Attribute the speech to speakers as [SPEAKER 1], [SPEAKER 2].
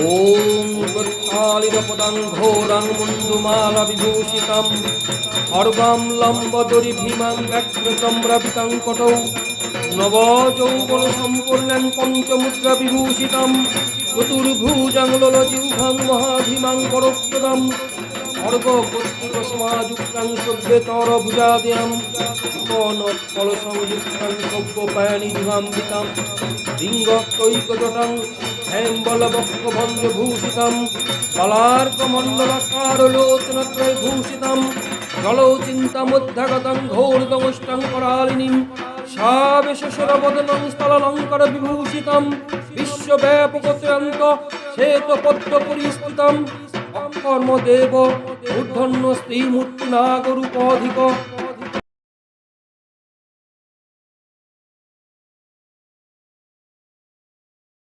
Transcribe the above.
[SPEAKER 1] ॐ वृत्तालिरपदं घोरं मुण्डुमाला विभूषितं खड्गं लम्बदुरिभीमं व्यक्तं रवितं कटौ नवजौवनसम्पूर्णं पञ्चमुद्रविभूषितं चतुर्भुजं ललजिह्वं महाभीमां অর্গপুত্রসমাযুক্তাং সভ্যেতর ভুজাদিয়াম। কনৎফলসংযুক্তাং সভ্যপায়ণীভাম্বিতাম লিঙ্গত্বৈকজটাং হেম্বলবক্ষভঞ্জভূষিতাম মূর্ধন্য স্ত্রীমূর্তিনাগরূপধিক